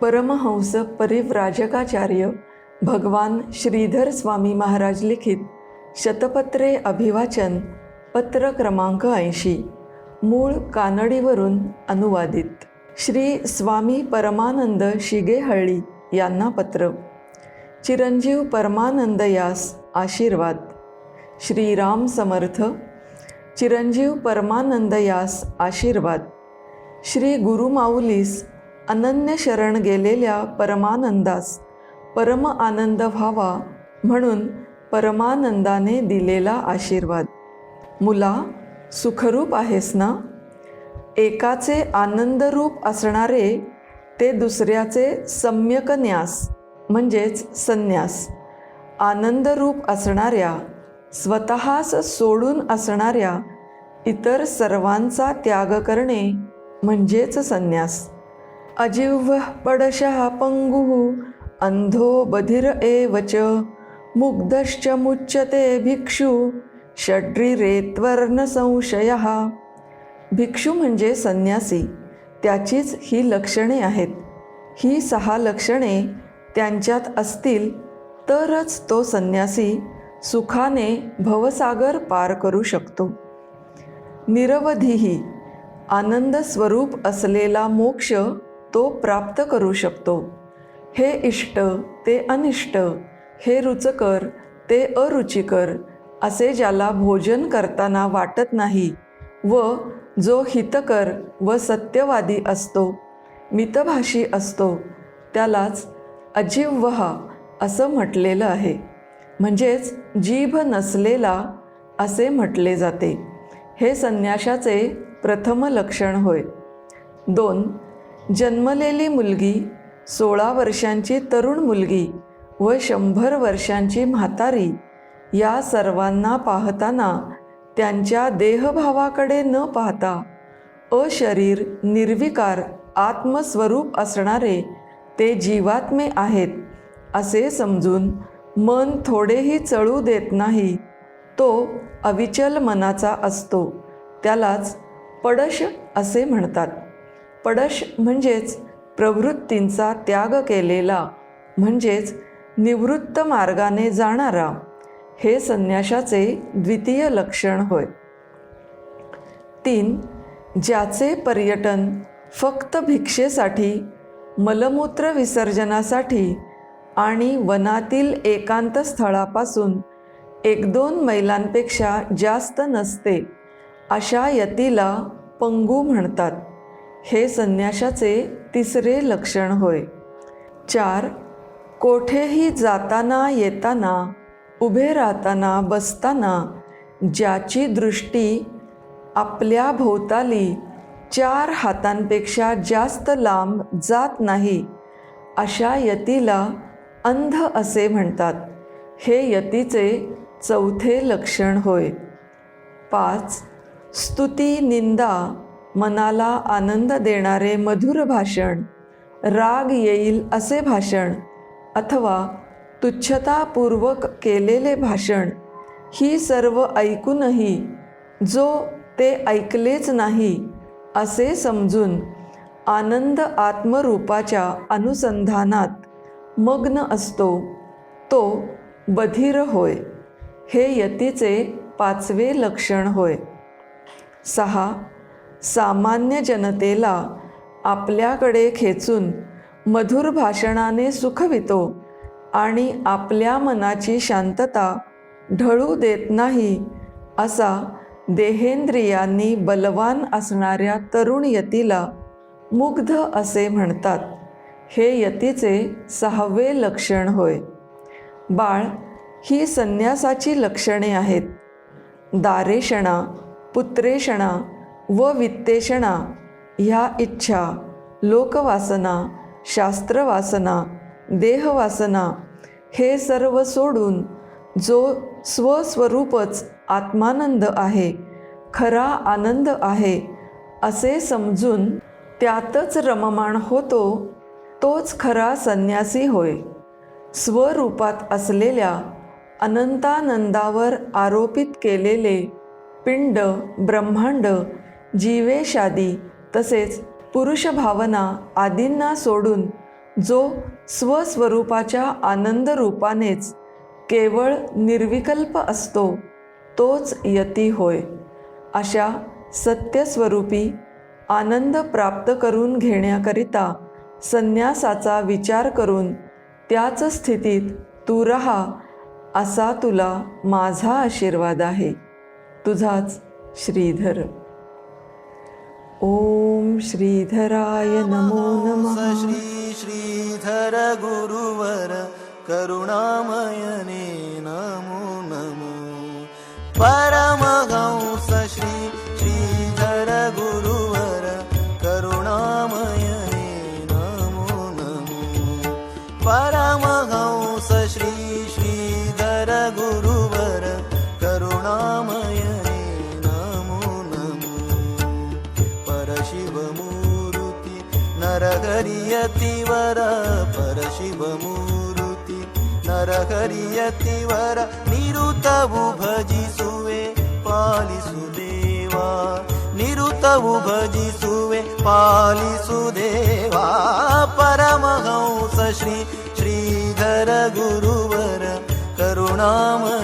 परमहंस परिव्राजकाचार्य भगवान श्रीधर स्वामी महाराज लिखित शतपत्रे अभिवाचन पत्र क्रमांक ऐंशी मूळ कानडीवरून अनुवादित. श्री स्वामी परमानंद शिगेहळ्ळी यांना पत्र. चिरंजीव परमानंद यास आशीर्वाद. श्रीराम समर्थ. चिरंजीव परमानंद यास आशीर्वाद. श्री गुरुमाऊलीस अनन्य शरण गेलेल्या परमानंदास परम आनंद व्हावा म्हणून परमानंदाने दिलेला आशीर्वाद. मुला सुखरूप आहेस ना? एकाचे आनंदरूप असणारे ते दुसऱ्याचे सम्यक न्यास म्हणजेच संन्यास. आनंदरूप असणाऱ्या स्वतःस सोडून असणाऱ्या इतर सर्वांचा त्याग करणे म्हणजेच संन्यास. अजिव्ह पडशः पंगुः अंधो बधिर एवच मुग्धश्च मुच्यते भिक्षु षड्रिरेत्वर्ण संशय भिक्षू म्हणजे संन्यासी त्याचीच ही लक्षणे आहेत। ही सहा लक्षणे त्यांच्यात असतील तरच तो संन्यासी सुखाने भवसागर पार करू शकतो। निरवधीही आनंद स्वरूप असलेला मोक्ष तो प्राप्त करू शकतो. हे इष्ट ते अनिष्ट हे रुचकर ते अरुचिकर असे ज्याला भोजन करताना वाटत नाही व जो हितकर व सत्यवादी असतो मितभाषी असतो त्यालाच अजिव्हा असं म्हटलेलं आहे. म्हणजेच जीभ नसलेला असे म्हटले जाते. हे संन्याशाचे प्रथम लक्षण होय. दोन जन्मलेली मुलगी सोळा वर्षांची तरुण मुलगी व शंभर वर्षांची म्हातारी या सर्वांना पाहताना त्यांच्या देहभावाकडे न पाहता अशरीर निर्विकार आत्मस्वरूप असणारे ते जीवात्मे आहेत असे समजून मन थोडेही चळू देत नाही. तो अविचल मनाचा असतो. त्यालाच पडश असे म्हणतात. पडश म्हणजेच प्रवृत्तींचा त्याग केलेला म्हणजेच निवृत्त मार्गाने जाणारा हे संन्याशाचे द्वितीय लक्षण होय. तीन ज्याचे पर्यटन फक्त भिक्षेसाठी मलमूत्र विसर्जनासाठी आणि वनातील एकांत स्थळापासून एक दोन मैलांपेक्षा जास्त नसते अशा यतीला पंगू म्हणतात. हे संन्याशाचे तिसरे लक्षण होय. चार कोठेही जाताना येताना उभे राहताना बसताना ज्याची दृष्टी आपल्या भोवताली चार हातांपेक्षा जास्त लांब जात नाही अशा यतीला अंध असे म्हणतात. हे यतीचे चौथे लक्षण होय. पाच स्तुती निंदा मनाला आनंद देणारे मधुर भाषण राग येईल असे भाषण अथवा तुच्छतापूर्वक केलेले भाषण ही सर्व ऐकूनही जो ते ऐकलेच नाही असे समजून आनंद आत्मरूपाच्या अनुसंधानात मग्न असतो तो बधिर होय हे यतीचे पाचवे लक्षण होय. सहा सामान्य जनतेला आपल्याकडे खेचून मधुर भाषणाने सुखवितो आणि आपल्या मनाची शांतता ढळू देत नाही असा देहेंद्रियांनी बलवान असणाऱ्या तरुण यतीला मुग्ध असे म्हणतात. हे यतीचे सहावे लक्षण होय. बाळ ही संन्यासाची लक्षणे आहेत. दारेषणा पुत्रेषणा व वित्तेषणा ह्या इच्छा लोकवासना शास्त्रवासना देहवासना हे सर्व सोडून जो स्वस्वरूपच आत्मानंद आहे खरा आनंद आहे असे समजून त्यातच रममाण होतो तोच खरा संन्यासी होय. स्वरूपात असलेल्या अनंतानंदावर आरोपित केलेले पिंड ब्रह्मांड जीवेशादी तसेच पुरुष भावना आदींना सोडून जो स्वस्वरूपाच्या आनंद रूपानेच केवळ निर्विकल्प असतो तोच यती होय. अशा सत्यस्वरूपी आनंद प्राप्त करून घेण्याकरिता संन्यासाचा विचार करून त्याच स्थितीत तू रहा असा तुला माझा आशीर्वाद आहे. तुझाच श्रीधर. ओम श्रीधराय नमो नमः। श्री श्रीधर गुरुवर करुणामयने नमो नमो। परमहंस श्री श्रीधर गुरुवर करुणामयने नमो नमो। परमहंस ಮೂರುತಿ ನರಹರಿಯತಿವರ ನಿರುತವು ಭಜಿಸುವೆ, ಪಾಲಿಸು ದೇವಾ. ನಿರುತವು ಭಜಿಸುವೆ, ಪಾಲಿಸು ದೇವಾ. ಪರಮಹಂಸ ಶ್ರೀ ಶ್ರೀಧರ ಗುರುವರ ಕರುಣಾಮ